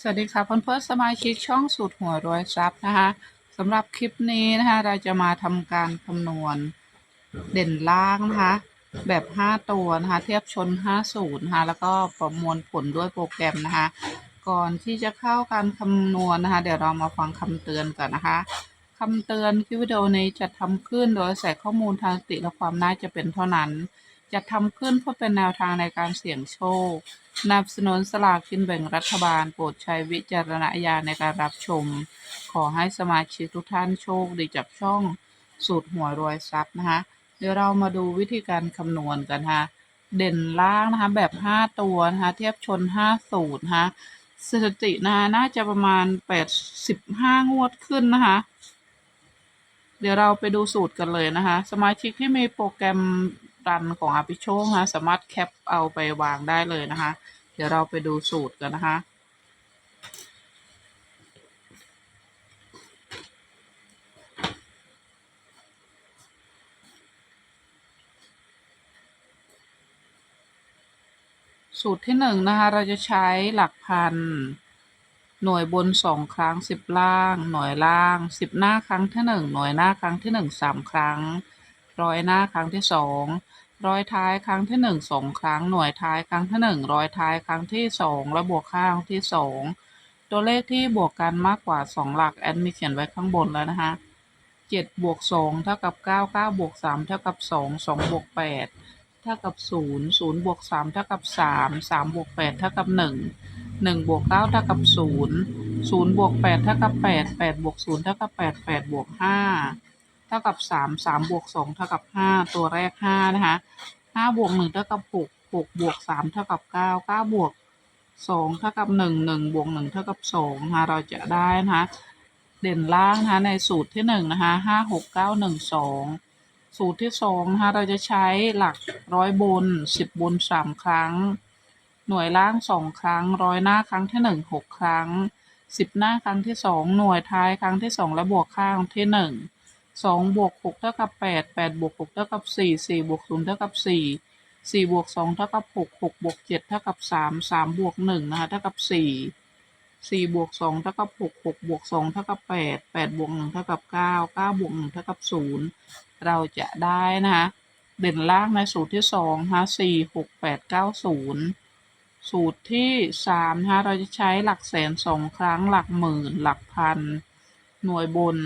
สวัสดีค่ะเพื่อนๆสมาชิกช่องสูตรหัวรวยทรัพย์นะคะสำหรับคลิปนี้นะคะ เราจะมาทำการคำนวณเด่นล่างนะคะ แบบ 5 ตัวนะคะ เทียบชน 50นะคะแล้วก็ประมวลผลด้วยโปรแกรมนะคะ ก่อนที่จะเข้าการคำนวณนะคะ เดี๋ยวเรามาฟังคำเตือนก่อนนะคะคำเตือนคลิปวิดีโอนี้จะทำขึ้นโดยใส่ข้อมูลทางสติและความน่าจะเป็นเท่านั้น จะทำขึ้นเพื่อเป็นแนวทางในการเสี่ยงโชคนับสนุนสลากกินแบ่งรัฐบาล โปรดใช้วิจารณญาณในการรับชม ขอให้สมาชิกทุกท่านโชคดีจากช่องสูตรหัวรวยทรัพย์นะคะ เดี๋ยวเรามาดูวิธีการคำนวณกันนะคะเด่นล่างนะคะ แบบ 5 ตัวนะคะ เทียบชน 5 สูตรนะคะสถิตินะคะน่าจะประมาณ 85 งวดขึ้นนะคะ เดี๋ยวเราไปดูสูตรกันเลยนะคะ สมาชิกที่มีโปรแกรม รันของอาปิโชนะสามารถแคปเอาไปวางได้เลยนะคะ เดี๋ยวเราไปดูสูตรกันนะคะ สูตรที่หนึ่งนะคะ เราจะใช้หลักพันหน่วยบนสองครั้งสิบล่าง หน่วยล่างสิบหน้าครั้งที่หนึ่งหน่วยหน้าครั้งที่หนึ่งสามครั้ง ร้อยหน้าครั้งที่สองร้อยท้ายครั้งที่หนึ่งสองครั้งหน่วยท้ายครั้งที่หนึ่งร้อยท้ายครั้งที่สองและบวกค่าครั้งที่สองตัวเลขที่บวกกันมากกว่าสองหลักแอดมีเขียนไว้ข้างบนแล้วนะคะเจ็ดบวกสองเท่ากับเก้าเก้าบวกสามเท่ากับสองสองบวกแปดเท่ากับศูนย์ศูนย์บวกสามเท่ากับสามสามบวกแปดเท่ากับหนึ่งหนึ่งบวกเก้าเท่ากับศูนย์ศูนย์บวกแปดเท่ากับแปดแปดบวกศูนย์เท่ากับแปดแปดบวกห้า เท่ากับสามสามบวกสองเท่ากับห้าตัวแรกห้านะคะห้าบวกหนึ่งเท่ากับหกหกบวกสามเท่ากับเก้าเก้าบวกสองเท่ากับหนึ่งหนึ่งบวกหนึ่งเท่ากับสองนะคะเราจะได้นะคะเด่นล่างนะคะในสูตรที่หนึ่งนะคะห้าหกเก้าหนึ่งสองสูตรที่สองนะคะเราจะใช้หลักร้อยบนสิบบนสามครั้ง หน่วยล่างสองครั้ง ร้อยหน้าครั้งที่หนึ่งหกครั้งสิบหน้าครั้งที่สองหน่วยท้ายครั้งที่สองและบวกข้างที่หนึ่ง สองบวกหกเท่ากับแปดแปดบวกหกเท่ากับสี่สี่บวกศูนย์เท่ากับสี่สี่บวกสองเท่ากับหกหกบวกเจ็ดเท่ากับสามสามบวกหนึ่งนะคะเท่ากับสี่สี่บวกสองเท่ากับหกหกบวกสองเท่ากับแปดแปดบวกหนึ่งเท่ากับเก้าเก้าบวกหนึ่งเท่ากับศูนย์เราจะได้นะคะเด่นล่างในสูตรที่สองนะสี่หกแปดเก้าศูนย์สูตรที่สามนะเราจะใช้หลักแสนสองครั้งหลักหมื่นหลักพัน หน่วยบน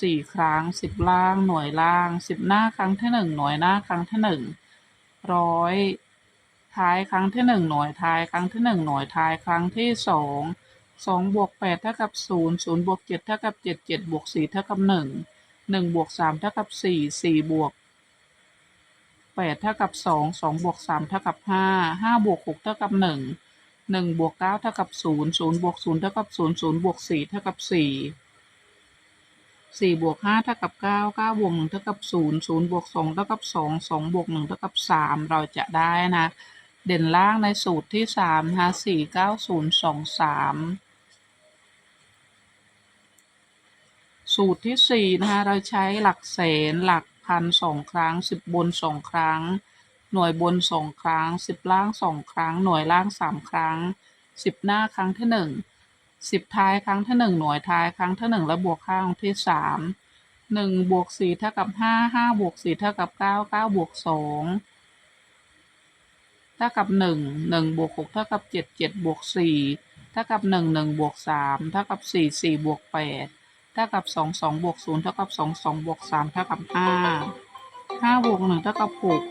สี่ครั้งสิบล่างหน่วยล่างสิบหน้าครั้งที่หนึ่งหน่วยหน้าครั้งที่หนึ่งร้อยท้ายครั้งที่หนึ่งหน่วยท้ายครั้งที่หนึ่งหน่วยท้ายครั้งที่สองสองบวกแปดเท่ากับศูนย์ศูนย์บวกเจ็ดเท่ากับเจ็ดเจ็ดบวกสี่เท่ากับหนึ่งหนึ่งบวกสามเท่ากับสี่สี่บวกแปดเท่ากับสองสองบวกสามเท่ากับห้าห้าบวกหกเท่ากับหนึ่งหนึ่งบวกเก้าเท่ากับศูนย์ศูนย์บวกศูนย์เท่ากับศูนย์ศูนย์บวกสี่เท่ากับสี่ สี่บวกห้าเท่ากับเก้าเก้าบวกหนึ่งเท่ากับศูนย์ศูนย์บวกสองเท่ากับสองสองบวกหนึ่งเท่ากับสามเราจะได้นะ เด่นล่างในสูตรที่สามนะคะสี่เก้าศูนย์สองสามสูตรที่สี่นะคะเราใช้หลักแสนหลักพันสองครั้งสิบบนสองครั้ง หน่วยบนสองครั้งสิบล่างสองครั้ง หน่วยล่างสามครั้งสิบหน้าครั้งที่หนึ่ง สิบท้ายครั้งที่หนึ่งหน่วยท้ายครั้งที่หนึ่งและบวกข้างที่สามหนึ่งบวกสี่เท่ากับห้าห้าบวกสี่เท่ากับเก้าเก้าบวกสองเท่ากับหนึ่งหนึ่งบวกหกเท่ากับเจ็ดเจ็ดบวกสี่เท่ากับหนึ่งหนึ่งบวกสามเท่ากับสี่สี่บวกแปดเท่ากับสองสองบวกศูนย์เท่ากับสองสองบวกสามเท่ากับห้าห้าบวกหนึ่งเท่ากับหก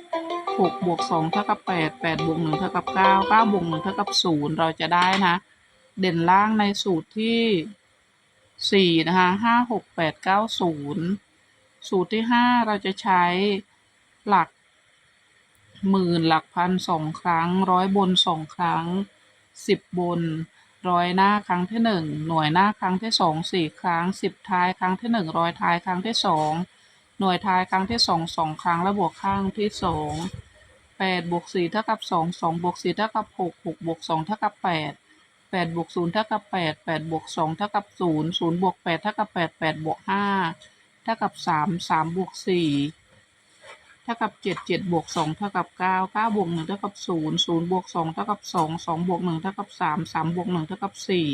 หกบวกสองเท่ากับแปดแปดบวกหนึ่งเท่ากับเก้าเก้าบวกหนึ่งเท่ากับศูนย์เราจะได้นะ เด่นล่างในสูตรที่สี่นะคะห้าหกแปดเก้าศูนย์สูตรที่ห้าเราจะใช้หลักหมื่นหลักพันสองครั้ง ร้อยบนสองครั้งสิบบนร้อยหน้าครั้งที่หนึ่งหน่วยหน้าครั้งที่สองสี่ครั้งสิบท้ายครั้งที่หนึ่งร้อยท้ายครั้งที่สองหน่วยท้ายครั้งที่สองสองครั้งและบวกข้างที่สองแปดบวกสี่เท่ากับสองสองบวกสี่เท่ากับหกหกบวกสองเท่ากับแปด แปดบวกศูนย์เท่ากับแปดแปดบวกสองเท่ากับศูนย์ศูนย์บวกแปดเท่ากับแปดแปดบวกห้าเท่ากับสามสามบวกสี่เท่ากับเจ็ดเจ็ดบวกสองเท่ากับเก้าเก้าบวกหนึ่งเท่ากับศูนย์ศูนย์บวกสองเท่ากับสองสองบวกหนึ่งเท่ากับสามสามบวกหนึ่งเท่ากับสี่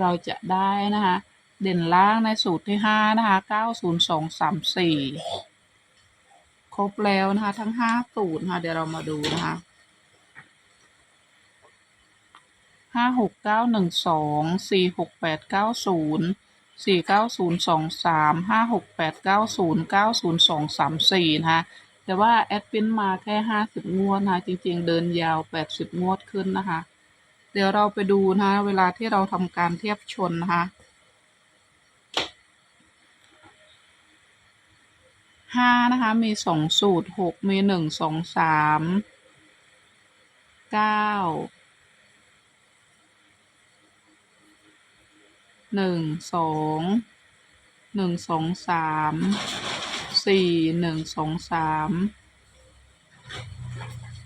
เราจะได้นะคะเด่นล่างในสูตรที่ห้านะคะเก้าศูนย์สองสามสี่ครบแล้วนะคะทั้งห้าสูตรนะคะเดี๋ยวเรามาดูนะคะ ห้าหกเก้าหนึ่งสองสี่หกแปดเก้าศูนย์สี่เก้าศูนย์สองสามห้าหกแปดเก้าศูนย์เก้าศูนย์สองสามสี่นะคะแต่ว่าแอดพินมาแค่ห้าสิบงวดนะจริงๆ เดินยาวแปดสิบงวดขึ้นนะคะ เดี๋ยวเราไปดูนะคะเวลาที่เราทำการเทียบชนนะคะห้านะคะมีสองสูตรหกมีหนึ่งสองสามเก้า หนึ่งสองหนึ่งสองสามสี่หนึ่งสองสาม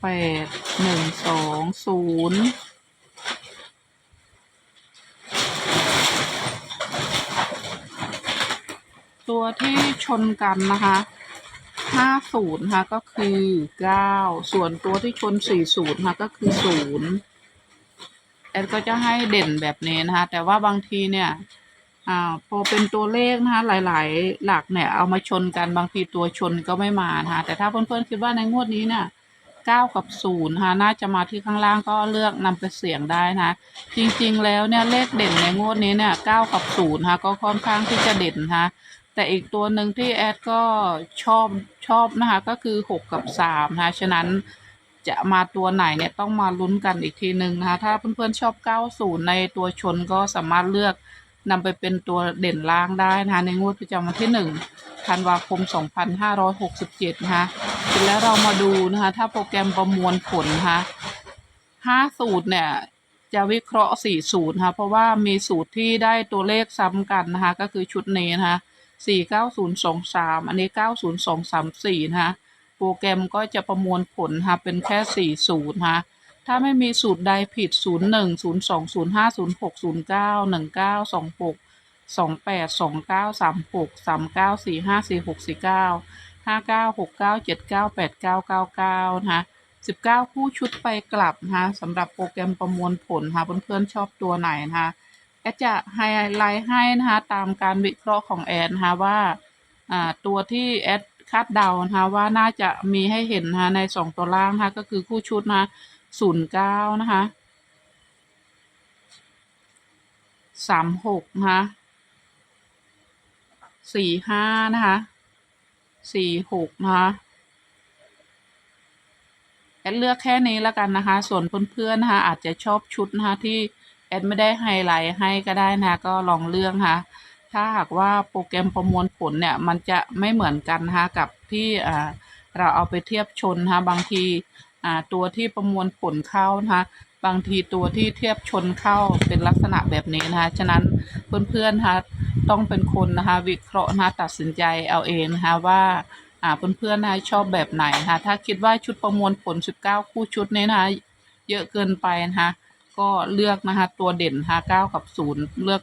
แปดหนึ่งสองศูนย์ตัวที่ชนกันนะคะห้าศูนย์ค่ะก็คือเก้าส่วนตัวที่ชนสี่ศูนย์ค่ะก็คือศูนย์ แอดก็จะให้เด่นแบบนี้นะคะแต่ว่าบางทีเนี่ยอ่าพอเป็นตัวเลขนะคะหลาย ๆ หลักเนี่ยเอามาชนกันบางทีตัวชนก็ไม่มานะคะแต่ถ้าเพื่อนๆคิดว่าในงวดนี้เนี่ยเก้ากับศูนย์นะคะน่าจะมาที่ข้างล่างก็เลือกนำไปเสี่ยงได้นะคะจริงๆแล้วเนี่ยเลขเด่นในงวดนี้เนี่ยเก้ากับศูนย์นะคะก็ค่อนข้างที่จะเด่นนะคะแต่อีกตัวหนึ่งที่แอดก็ชอบชอบนะคะก็คือหกกับสามนะคะฉะนั้น จะมาตัวไหนเนี่ยต้องมาลุ้นกันอีกทีหนึ่งนะคะ ถ้าเพื่อนๆชอบ 90 ในตัวชนก็สามารถเลือกนำไปเป็นตัวเด่นล่างได้นะคะในงวดประจำวันที่ 1 ธันวาคม 2567 นะคะเสร็จแล้วเรามาดูนะคะ ถ้าโปรแกรมประมวลผลนะคะ5สูตรเนี่ยจะวิเคราะห์ 4 สูตรนะคะเพราะว่ามีสูตรที่ได้ตัวเลขซ้ำกันนะคะ ก็คือชุดนี้นะคะ 49023 อันนี้ 90234 นะคะ โปรแกรมก็จะประมวลผลนะคะเป็นแค่ 4 สูตรนะคะถ้าไม่มีสูตรใดผิด 01 02 05 06 09 19 26 28 29 36 39 45 46 49 59 69 79 89 99นะคะ19 คู่ชุดไปกลับนะคะสำหรับโปรแกรมประมวลผลนะคะเพื่อนๆชอบตัวไหนนะคะแอดจะไฮไลท์ให้นะคะตามการวิเคราะห์ของแอดนะคะว่าตัวที่แอด คาดเดานะคะว่าน่าจะมีให้เห็นนะคะในสองตัวล่างนะคะก็คือคู่ชุดนะคะศูนย์เก้านะคะสามหกนะคะสี่ห้านะคะสี่หกนะคะแอดเลือกแค่นี้แล้วกันนะคะ ส่วนเพื่อนๆนะคะอาจจะชอบชุดนะคะที่แอดไม่ได้ไฮไลท์ให้ก็ได้นะะก็ลองเลือกนะคะ ถ้าหากว่าโปรแกรมประมวลผลเนี่ย มันจะไม่เหมือนกันนะคะกับที่เราเอาไปเทียบชนนะคะบางทีตัวที่ประมวลผลเข้านะคะบางทีตัวที่เทียบชนเข้าเป็นลักษณะแบบนี้นะคะ ฉะนั้นเพื่อนๆนะคะต้องเป็นคนนะคะวิเคราะห์นะคะตัดสินใจเอาเองนะคะว่าอ่าเพื่อนๆนะคะชอบแบบไหนนะคะถ้าคิดว่าชุดประมวลผล 19 คู่ชุดนี้นะคะเยอะเกินไปนะคะก็เลือกนะคะตัวเด่นนะคะ9กับ 0 เลือก